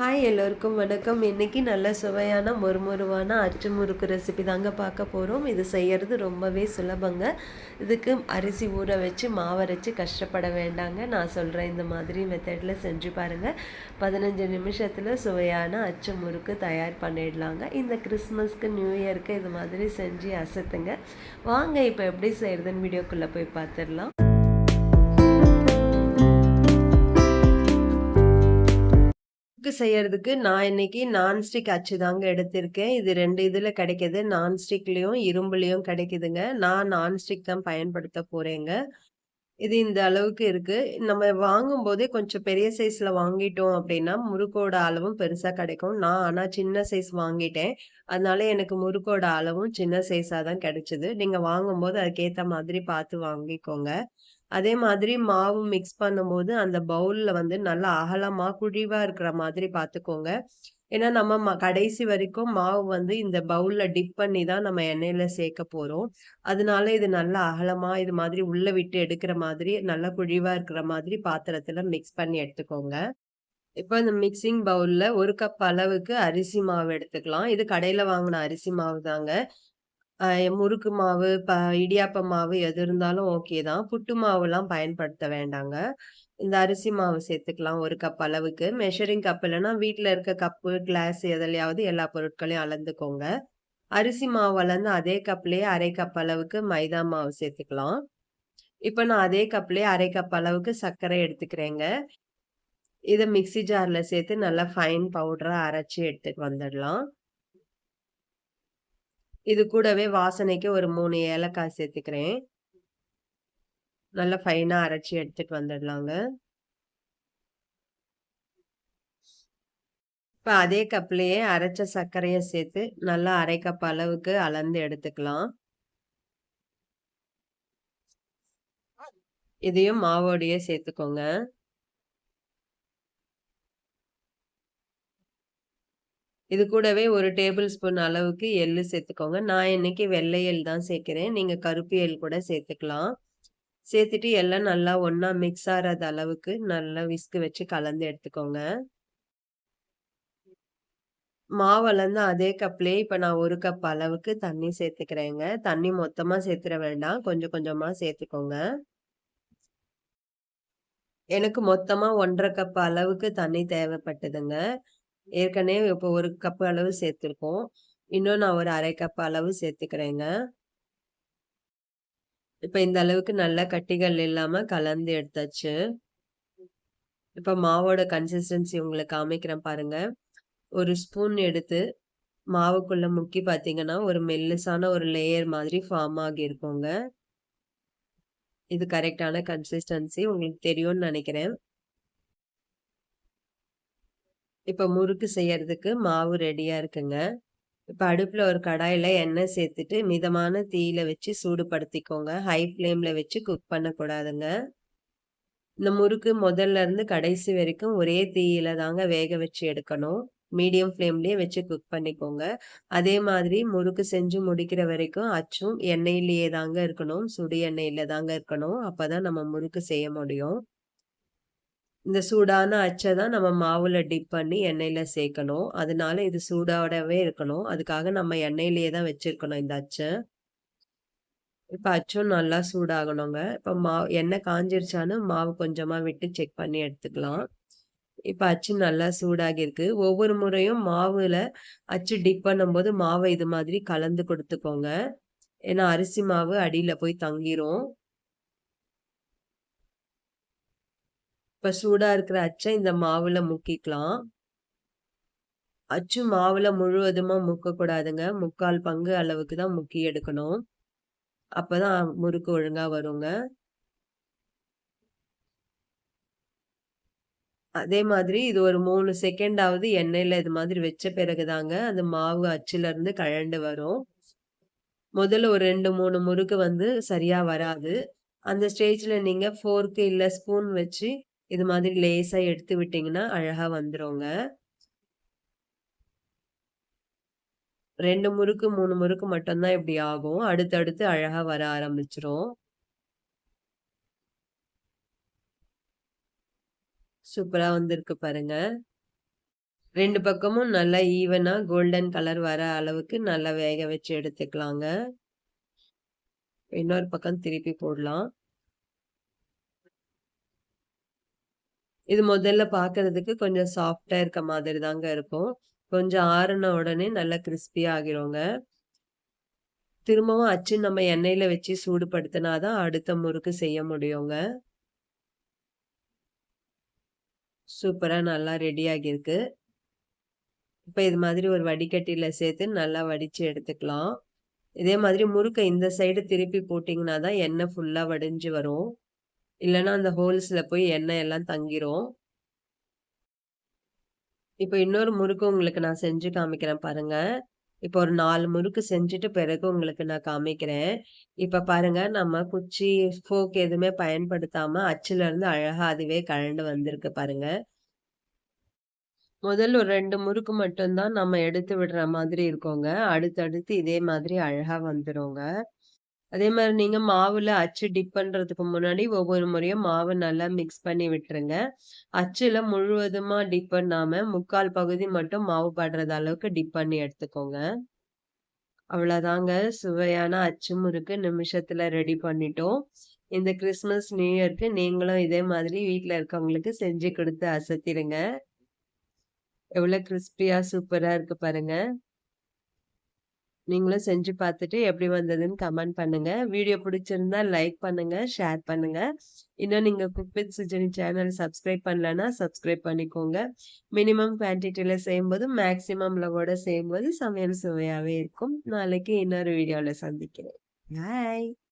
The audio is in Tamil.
ஹாய் எல்லோருக்கும் வணக்கம். இன்றைக்கி நல்ல சுவையான மொறுமொறுவான அச்சு முறுக்கு ரெசிபி தாங்க பார்க்க போகிறோம் இது செய்கிறது ரொம்பவே சுலபங்க. இதுக்கு அரிசி ஊற வச்சு மாவரைச்சி கஷ்டப்பட வேண்டாங்க. நான் சொல்கிறேன் இந்த மாதிரி மெத்தடில் செஞ்சு பாருங்கள் பதினஞ்சு நிமிஷத்தில் சுவையான அச்சு முறுக்கு தயார் பண்ணிடலாங்க. இந்த கிறிஸ்மஸ்க்கு நியூ இயருக்கு இது மாதிரி செஞ்சு அசத்துங்க. வாங்க இப்போ எப்படி செய்கிறதுன்னு வீடியோக்குள்ளே போய் பார்த்துடலாம். முறுக்கு செய்யறதுக்கு நான் இன்னைக்கு நான்ஸ்டிக் அச்சு தாங்க எடுத்திருக்கேன். இது ரெண்டு இதில் கிடைக்கிது. நான்ஸ்டிக்லேயும் இரும்புலேயும் கிடைக்குதுங்க. நான் நான்ஸ்டிக் தான் பயன்படுத்த போகிறேங்க இது இந்த அளவுக்கு இருக்குது நம்ம வாங்கும் போதே கொஞ்சம் பெரிய சைஸில் வாங்கிட்டோம் அப்படின்னா முறுக்கோட அளவும் பெருசாக கிடைக்கும். நான் ஆனால் சின்ன சைஸ் வாங்கிட்டேன். அதனால எனக்கு முறுக்கோட அளவும் சின்ன சைஸாக தான் கிடைச்சிது. நீங்கள் வாங்கும்போது அதுக்கேற்ற மாதிரி பார்த்து வாங்கிக்கோங்க. அதே மாதிரி மாவு மிக்ஸ் பண்ணும்போது அந்த பவுல்ல வந்து நல்லா அகலமா குழிவா இருக்கிற மாதிரி பார்த்துக்கோங்க. ஏன்னா நம்ம ம கடைசி வரைக்கும் மாவு வந்து இந்த பவுல்ல டிப் பண்ணி தான் நம்ம எண்ணெயில சேர்க்க போறோம். அதனால இது நல்லா அகலமா இது மாதிரி உள்ள விட்டு எடுக்கிற மாதிரி நல்லா குழிவா இருக்கிற மாதிரி பாத்திரத்துல மிக்ஸ் பண்ணி எடுத்துக்கோங்க. இப்போ இந்த மிக்சிங் பவுல்ல ஒரு கப் அளவுக்கு அரிசி மாவு எடுத்துக்கலாம். இது கடையில வாங்கின அரிசி மாவு தாங்க. அஹ் முறுக்கு மாவு ப இடியாப்ப மாவு எது இருந்தாலும் ஓகே தான். புட்டு மாவுலாம் பயன்படுத்த வேண்டாங்க. இந்த அரிசி மாவு சேர்த்துக்கலாம் ஒரு கப் அளவுக்கு. மெஷரிங் கப் இல்லைன்னா வீட்டில் இருக்க கப்பு கிளாஸ் எதுலையாவது எல்லா பொருட்களையும் அளந்துக்கோங்க. அரிசி மாவு அளந்து அதே கப்லேயே அரை கப் அளவுக்கு மைதா மாவு சேர்த்துக்கலாம். இப்போ நான் அதே கப்லேயே அரை கப் அளவுக்கு சர்க்கரை எடுத்துக்கிறேங்க. இதை மிக்சி ஜாரில் சேர்த்து நல்லா ஃபைன் பவுடராக அரைச்சி எடுத்துட்டு வந்துடலாம். இது கூடவே வாசனைக்கு ஒரு மூணு ஏலக்காய் சேர்த்துக்கிறேன். நல்லா ஃபைனாக அரைச்சி எடுத்துட்டு வந்துடலாங்க. இப்போ அதே கப்லேயே அரைச்ச சர்க்கரையை சேர்த்து நல்லா அரை கப் அளவுக்கு அளந்து எடுத்துக்கலாம். இதையும் மாவோடையே சேர்த்துக்கோங்க. இது கூடவே ஒரு டேபிள் ஸ்பூன் அளவுக்கு எள்ளு சேர்த்துக்கோங்க. நான் இன்னைக்கு வெள்ளை எள் தான் சேர்க்கிறேன். நீங்கள் கருப்பு எள் கூட சேர்த்துக்கலாம். சேர்த்துட்டு எல்லாம் நல்லா ஒன்றா மிக்ஸ் ஆகிறது அளவுக்கு நல்லா விஸ்கு வச்சு கலந்து எடுத்துக்கோங்க. மாவளந்து அதே கப்லேயே இப்போ நான் ஒரு கப் அளவுக்கு தண்ணி சேர்த்துக்கிறேங்க. தண்ணி மொத்தமாக சேர்த்துட வேண்டாம். கொஞ்சம் கொஞ்சமாக சேர்த்துக்கோங்க. எனக்கு மொத்தமாக ஒன்றரை கப் அளவுக்கு தண்ணி தேவைப்பட்டதுங்க. ஏற்கனவே இப்போ ஒரு கப் அளவு சேர்த்துருக்கோம். இன்னும் நான் ஒரு அரை கப் அளவு சேர்த்துக்கிறேங்க. இப்போ இந்த அளவுக்கு நல்ல கட்டிகள் இல்லாமல் கலந்து எடுத்தாச்சு. இப்போ மாவோட கன்சிஸ்டன்சி உங்களுக்கு காமிக்கிறேன் பாருங்க. ஒரு ஸ்பூன் எடுத்து மாவுக்குள்ள முக்கி பார்த்தீங்கன்னா ஒரு மெல்லுசான ஒரு லேயர் மாதிரி ஃபார்ம் ஆகி இருக்குங்க. இது கரெக்டான கன்சிஸ்டன்சி உங்களுக்கு தெரியும்னு நினைக்கிறேன். இப்போ முறுக்கு செய்யறதுக்கு மாவு ரெடியா இருக்குங்க. இப்போ அடுப்பில் ஒரு கடாயில் எண்ணெய் சேர்த்துட்டு மிதமான தீயில வச்சு சூடுபடுத்திக்கோங்க. ஹை ஃப்ளேமில் வச்சு குக் பண்ணக்கூடாதுங்க. இந்த முறுக்கு முதல்ல இருந்து கடைசி வரைக்கும் ஒரே தீயில தாங்க வேக வச்சு எடுக்கணும். மீடியம் ஃப்ளேம்லேயே வச்சு குக் பண்ணிக்கோங்க. அதே மாதிரி முறுக்கு செஞ்சு முடிக்கிற வரைக்கும் அச்சும் எண்ணெயிலேயே தாங்க இருக்கணும். சுடு எண்ணெயில தாங்க இருக்கணும். அப்பதான் நம்ம முறுக்கு செய்ய முடியும். இந்த சூடான அச்சை தான் நம்ம மாவில் டிப் பண்ணி எண்ணெயில் சேர்க்கணும். அதனால இது சூடாடவே இருக்கணும். அதுக்காக நம்ம எண்ணெயிலேயே தான் வச்சுருக்கணும் இந்த அச்சை. இப்போ அச்சும் நல்லா சூடாகணுங்க. இப்போ மாவு எண்ணெய் காஞ்சிருச்சான்னு மாவு கொஞ்சமாக விட்டு செக் பண்ணி எடுத்துக்கலாம். இப்போ அச்சு நல்லா சூடாகியிருக்கு ஒவ்வொரு முறையும் மாவில் அச்சு டிப் பண்ணும்போது மாவை இது மாதிரி கலந்து கொடுத்துக்கோங்க. ஏன்னா அரிசி மாவு அடியில் போய் தங்கிரும். இப்போ சூடாக இருக்கிற அச்சை இந்த மாவில் முக்கிக்கலாம். அச்சு மாவில் முழுவதுமாக முக்கக்கூடாதுங்க. முக்கால் பங்கு அளவுக்கு தான் முக்கி எடுக்கணும். அப்போ தான் முறுக்கு ஒழுங்காக வருங்க. அதே மாதிரி இது ஒரு மூணு செகண்டாவது எண்ணெயில் இது மாதிரி வச்ச பிறகுதாங்க அந்த மாவு அச்சுலேருந்து கழண்டு வரும். முதல்ல ஒரு ரெண்டு மூணு முறுக்கு வந்து சரியாக வராது. அந்த ஸ்டேஜில் நீங்கள் ஃபோர்க்கு இல்லை ஸ்பூன் வச்சு இது மாதிரி லேசா எடுத்து விட்டீங்கன்னா அழகா வந்துருங்க ரெண்டு முறுக்கு மூணு முறுக்கு மட்டும்தான் இப்படி ஆகும் அடுத்தடுத்து அழகா வர ஆரம்பிச்சிரும் சூப்பரா வந்திருக்கு பாருங்க ரெண்டு பக்கமும் நல்லா ஈவனா கோல்டன் கலர் வர அளவுக்கு நல்லா வேக வச்சு எடுத்துக்கலாங்க. இன்னொரு பக்கம் திருப்பி போடலாம். இது முதல்ல பார்க்கறதுக்கு கொஞ்சம் சாஃப்ட்டா இருக்க மாதிரி தாங்க இருக்கும். கொஞ்சம் ஆறுன உடனே நல்லா கிரிஸ்பியா ஆகிருங்க. திரும்பவும் அச்சு நம்ம எண்ணெயில வச்சு சூடுபடுத்தினா தான் அடுத்த முறுக்கு செய்ய முடியுங்க. சூப்பரா நல்லா ரெடி ஆகியிருக்கு. இப்ப இது மாதிரி ஒரு வடிகட்டியில சேர்த்து நல்லா வடிச்சு எடுத்துக்கலாம். இதே மாதிரி முறுக்க இந்த சைடு திருப்பி போட்டீங்கன்னா தான் எண்ணெய் ஃபுல்லா வடிஞ்சு வரும். இல்லைன்னா அந்த ஹோல்ஸில் போய் எண்ணெய் எல்லாம் தங்கிரும். இப்போ இன்னொரு முறுக்கு உங்களுக்கு நான் செஞ்சு காமிக்கிறேன் பாருங்க. இப்போ ஒரு நாலு முறுக்கு செஞ்சுட்டு பிறகு உங்களுக்கு நான் காமிக்கிறேன். இப்போ பாருங்க நம்ம குச்சி, ஃபோக் எதுவுமே பயன்படுத்தாம அச்சுல இருந்து அழகா அதுவே கழண்டு வந்திருக்கு பாருங்க. முதல்ல ஒரு ரெண்டு முறுக்கு மட்டும்தான் நம்ம எடுத்து விடுற மாதிரி இருக்கோங்க அடுத்தடுத்து இதே மாதிரி அழகா வந்துருங்க. அதே மாதிரி நீங்க மாவுல அச்சு டிப் பண்றதுக்கு முன்னாடி ஒவ்வொரு முறையும் மாவு நல்லா மிக்ஸ் பண்ணி விட்டுருங்க. அச்சுல முழுவதுமா டிப் பண்ணாம 3/4 பகுதி மட்டும் மாவு படுறது அளவுக்கு டிப் பண்ணி எடுத்துக்கோங்க. அவ்வளோதாங்க சுவையான அச்சு முறுக்கு நிமிஷத்துல ரெடி பண்ணிட்டோம். இந்த கிறிஸ்மஸ், நியூ இயர்க்கு நீங்களும் இதே மாதிரி வீட்டில் இருக்கவங்களுக்கு செஞ்சு கொடுத்து அசத்திடுங்க. எவ்வளோ கிறிஸ்பியாக சூப்பராக இருக்கு பாருங்கள் நீங்களும் செஞ்சு பார்த்துட்டு எப்படி வந்ததுன்னு கமெண்ட் பண்ணுங்க. வீடியோ பிடிச்சிருந்தா லைக் பண்ணுங்க, ஷேர் பண்ணுங்க. இன்னும் நீங்க cook with Sujani channel subscribe பண்ணலன்னா சப்ஸ்கிரைப் பண்ணிக்கோங்க. மினிமம் குவான்டிட்டில செய்யும்போது மேக்ஸிமம்ல கூட செய்யும்போது சமையல் சுவையாகவே இருக்கும். நாளைக்கு இன்னொரு வீடியோவில் சந்திக்கிறேன். பாய்.